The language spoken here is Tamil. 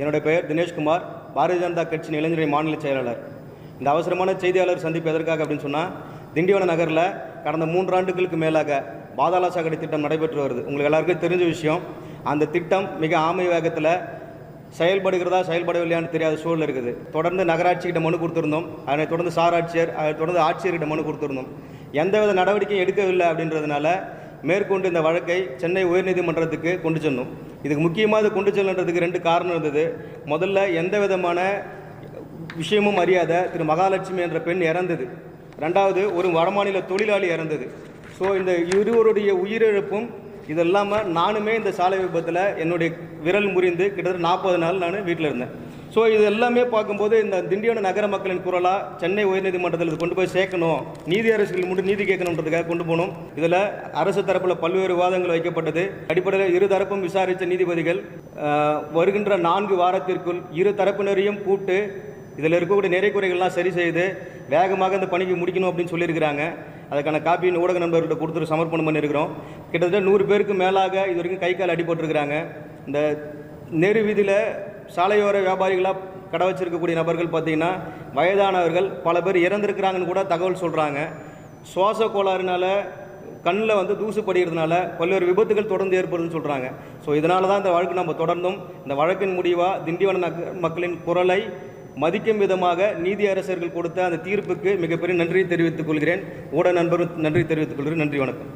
என்னுடைய பெயர் தினேஷ்குமார். பாரதிய ஜனதா கட்சியின் இளைஞரின் மாநில செயலாளர். இந்த அவசரமான செய்தியாளர் சந்திப்பு எதற்காக அப்படின்னு சொன்னால் திண்டிவன நகரில் கடந்த மூன்றாண்டுகளுக்கு மேலாக பாதாள சாக்கடை திட்டம் நடைபெற்று வருது. உங்களுக்கு எல்லாருக்கும் தெரிஞ்ச விஷயம் அந்த திட்டம் மிக ஆமை வேகத்தில் செயல்படுகிறதா செயல்படவில்லையான்னு தெரியாத சூழல் இருக்குது. தொடர்ந்து நகராட்சிக்கிட்ட மனு கொடுத்துருந்தோம். அதனைத் தொடர்ந்து சார் ஆட்சியர் தொடர்ந்து ஆட்சியர்கிட்ட மனு கொடுத்துருந்தோம். எந்தவித நடவடிக்கையும் எடுக்கவில்லை அப்படின்றதுனால மேற்கொண்டு இந்த வழக்கை சென்னை உயர்நீதிமன்றத்துக்கு கொண்டு சென்றோம். இதுக்கு முக்கியமாக இது கொண்டு செல்லன்றதுக்கு ரெண்டு காரணம் இருந்தது. முதல்ல எந்த விதமான விஷயமும் அறியாத திரு மகாலட்சுமி என்ற பெண் இறந்தது. ரெண்டாவது ஒரு வடமாநில தொழிலாளி இறந்தது. ஸோ இந்த இருவருடைய உயிரிழப்பும் இது இல்லாமல் நானுமே இந்த சாலை விபத்தில் என்னுடைய விரல் முறிந்து கிட்டத்தட்ட நாற்பது நாள் நான் வீட்டில் இருந்தேன். ஸோ இது எல்லாமே பார்க்கும்போது இந்த திண்டிவன நகர மக்களின் குரலாக சென்னை உயர்நீதிமன்றத்தில் இது கொண்டு போய் சேர்க்கணும். நீதி அரசுகள் மட்டும் நீதி கேட்கணுன்றதுக்காக கொண்டு போகணும். இதில் அரசு தரப்பில் பல்வேறு விவாதங்கள் வைக்கப்பட்டது. அடிப்படையில் இரு தரப்பும் விசாரித்த நீதிபதிகள் வருகின்ற நான்கு வாரத்திற்குள் இரு தரப்பினரையும் கூட்டு இதில் இருக்கக்கூடிய நிறை குறைகள்லாம் சரி செய்து வேகமாக இந்த பணிக்கு முடிக்கணும் அப்படின்னு சொல்லியிருக்கிறாங்க. அதுக்கான காப்பியின் ஊடக நண்பர்கிட்ட கொடுத்துட்டு சமர்ப்பணம் பண்ணியிருக்கிறோம். கிட்டத்தட்ட நூறு பேருக்கு மேலாக இது வரைக்கும் கை கால் அடிபட்டிருக்கிறாங்க. இந்த நேரு வீதியில் சாலையோர வியாபாரிகளாக கடை வச்சிருக்கக்கூடிய நபர்கள் பார்த்தீங்கன்னா வயதானவர்கள் பல பேர் இறந்திருக்கிறாங்கன்னு கூட தகவல் சொல்கிறாங்க சுவாச கோளாறுனால கண்ணில் வந்து தூசு படிகிறதுனால பல்வேறு விபத்துகள் தொடர்ந்து ஏற்படுதுன்னு சொல்கிறாங்க ஸோ இதனால தான் இந்த வழக்கு நம்ம தொடர்ந்தும். இந்த வழக்கின் முடிவாக திண்டிவன மக்களின் குரலை மதிக்கும் விதமாக நீதி அரசர்கள் கொடுத்த அந்த தீர்ப்புக்கு மிகப்பெரிய நன்றியை தெரிவித்துக் கொள்கிறேன். ஊடக நண்பரும் நன்றி தெரிவித்துக் கொள்கிறேன். நன்றி வணக்கம்.